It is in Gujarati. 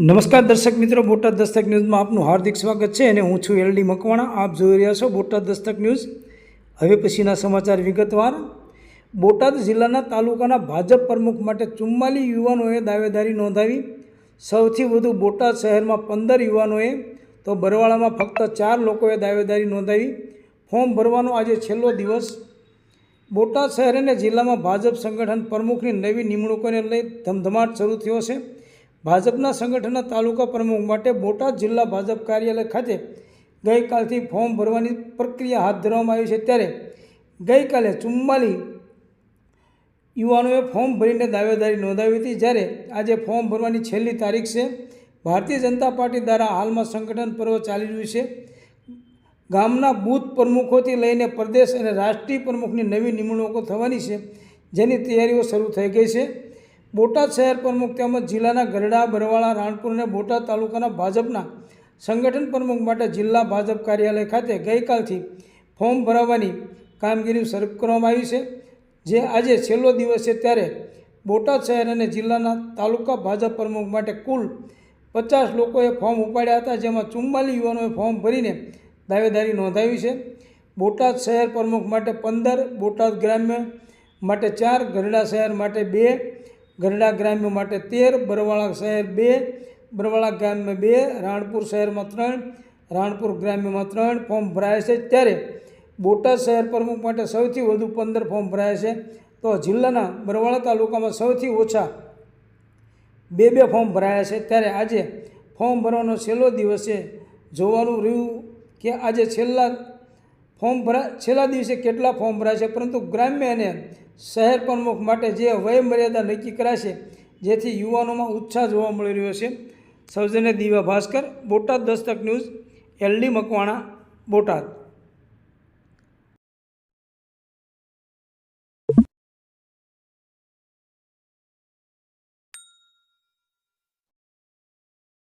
નમસ્કાર દર્શક મિત્રો, બોટાદ દસ્તક ન્યૂઝમાં આપનું હાર્દિક સ્વાગત છે અને હું છું એલડી મકવાણા. આપ જોઈ રહ્યા છો બોટાદ દસ્તક ન્યૂઝ. હવે પછીના સમાચાર વિગતવાર. બોટાદ જિલ્લાના તાલુકાના ભાજપ પ્રમુખ માટે ચુમ્માલી યુવાનોએ દાવેદારી નોંધાવી. સૌથી વધુ બોટાદ શહેરમાં પંદર યુવાનોએ, તો બરવાળામાં ફક્ત ચાર લોકોએ દાવેદારી નોંધાવી. ફોર્મ ભરવાનો આજે છેલ્લો દિવસ. બોટાદ શહેર અને જિલ્લામાં ભાજપ સંગઠન પ્રમુખની નવી નિમણૂકોને લઈ ધમધમાટ શરૂ થયો છે. ભાજપના સંગઠનના તાલુકા પ્રમુખ માટે બોટાદ જિલ્લા ભાજપ કાર્યાલય ખાતે ગઈકાલથી ફોર્મ ભરવાની પ્રક્રિયા હાથ ધરવામાં આવી છે. ત્યારે ગઈકાલે ચુમ્માલી યુવાનોએ ફોર્મ ભરીને દાવેદારી નોંધાવી હતી. જ્યારે આજે ફોર્મ ભરવાની છેલ્લી તારીખ છે. ભારતીય જનતા પાર્ટી દ્વારા હાલમાં સંગઠન પર્વ ચાલી રહ્યું છે. ગામના બૂથ પ્રમુખોથી લઈને પ્રદેશ અને રાષ્ટ્રીય પ્રમુખની નવી નિમણૂકો થવાની છે. જેની તૈયારીઓ શરૂ થઈ ગઈ છે. બોટાદ શહેર પ્રમુખ તેમજ જિલ્લાના ગરડા, બરવાળા, રાણપુર અને બોટાદ તાલુકાના ભાજપના સંગઠન પ્રમુખ માટે જિલ્લા ભાજપ કાર્યાલય ખાતે ગઈકાલથી ફોર્મ ભરાવવાની કામગીરી શરૂ કરવામાં આવી છે. જે આજે છેલ્લો દિવસ છે ત્યારે બોટાદ શહેર અને જિલ્લાના તાલુકા ભાજપ પ્રમુખ માટે કુલ પચાસ લોકોએ ફોર્મ ઉપાડ્યા હતા, જેમાં ચુમ્માલીસ યુવાનોએ ફોર્મ ભરીને દાવેદારી નોંધાવી છે. બોટાદ શહેર પ્રમુખ માટે પંદર, બોટાદ ગ્રામ્ય માટે ચાર, ગરડા શહેર માટે બે ગરડા ગ્રામ્ય માટે તેર, બરવાળા શહેર બે, બરવાળા ગ્રામ્ય બે, રાણપુર શહેરમાં ત્રણ, રાણપુર ગ્રામ્યમાં ત્રણ ફોર્મ ભરાયા છે. ત્યારે બોટાદ શહેર પ્રમુખ માટે સૌથી વધુ પંદર ફોર્મ ભરાયા છે. તો જિલ્લાના બરવાળા તાલુકામાં સૌથી ઓછા બે બે ફોર્મ ભરાયા છે. ત્યારે આજે ફોર્મ ભરવાનો છેલ્લો દિવસ છે. જોવાનું રહ્યું કે આજે છેલ્લા ફોર્મ ભરા, છેલ્લા દિવસે કેટલા ફોર્મ ભરાય છે. પરંતુ ગ્રામ્ય અને શહેર પ્રમુખ માટે જે વયમર્યાદા નક્કી કરાશે, જેથી યુવાનોમાં ઉત્સાહ જોવા મળી રહ્યો છે. સૌજન્ય દીવા ભાસ્કર, બોટાદ દસ્તક ન્યૂઝ, એલડી મકવાણા, બોટાદ.